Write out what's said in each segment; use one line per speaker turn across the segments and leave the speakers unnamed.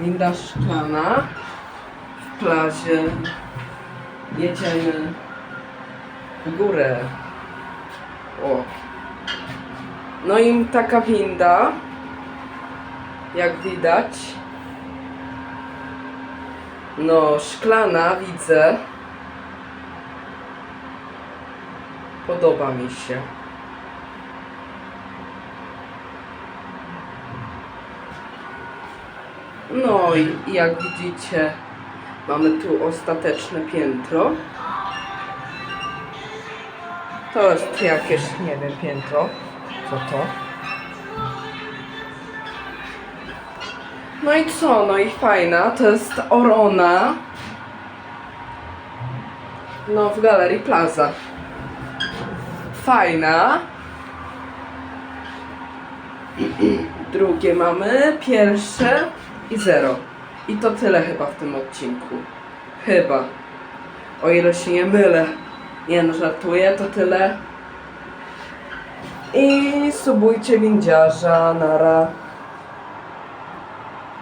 winda szklana w plazie. Jedziemy w górę. O. No i taka winda, jak widać. No, szklana widzę. Podoba mi się. No i jak widzicie, mamy tu ostateczne piętro. To jest jakieś, nie wiem, piętro. Co to? No i co? No i fajna. To jest Orona. No w Galerii Plaza. Fajna. Drugie mamy, pierwsze i zero. I to tyle chyba w tym odcinku. Chyba. O ile się nie mylę. Nie no, żartuję, to tyle. I subujcie windziarza, nara.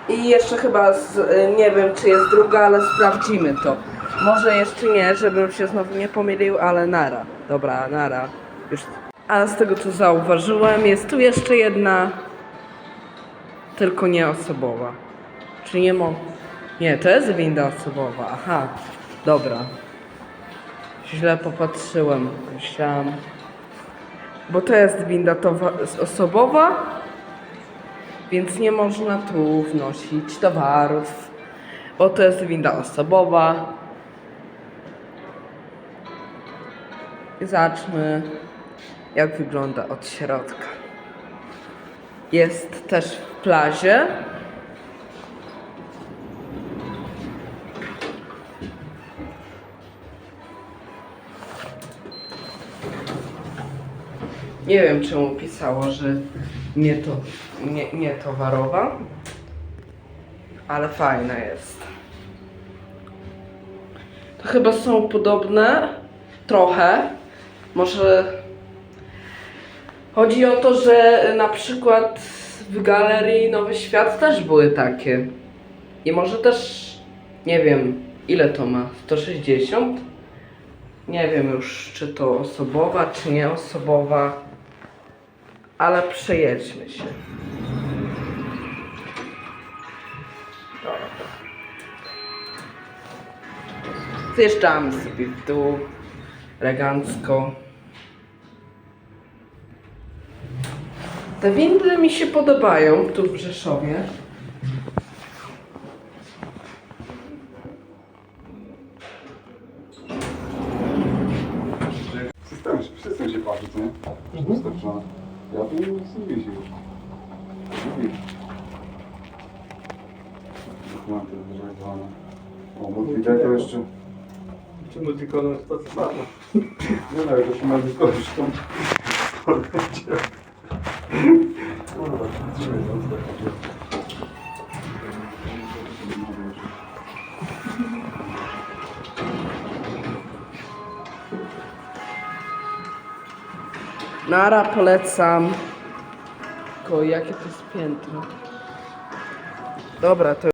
I jeszcze chyba, z, nie wiem czy jest druga, ale sprawdzimy to. Może jeszcze nie, żebym się znowu nie pomylił, ale nara. Dobra, nara. Już. A z tego co zauważyłem, jest tu jeszcze jedna, tylko nie osobowa. Czy nie mo... Nie, to jest winda osobowa. Aha, dobra. Źle popatrzyłem. Myślałam. Bo to jest winda osobowa, więc nie można tu wnosić towarów. Bo to jest winda osobowa. I jak wygląda od środka. Jest też w plazie. Nie wiem, czemu pisało, że nie, to, nie, nie towarowa, ale fajna jest. To chyba są podobne, trochę. Może chodzi o to, że na przykład w galerii Nowy Świat też były takie. I może też, nie wiem, ile to ma? 160? Nie wiem już, czy to osobowa, czy nie osobowa, ale przejedźmy się. Dobra. Zjeżdżamy sobie w dół, elegancko. Te windy mi się podobają tu w Rzeszowie.
System, system się patrzy, co nie? Dostarczone. Ja tu nic nie wisi już. Wisi. Dokumenty zrealizowane. O, multideck to jeszcze.
Czy multikolor stacjonarny?
Nie no, to się ma wykorzystać. Kurwa, trzymaj
Nara polecam. Tylko jakie to jest piętro. Dobra, to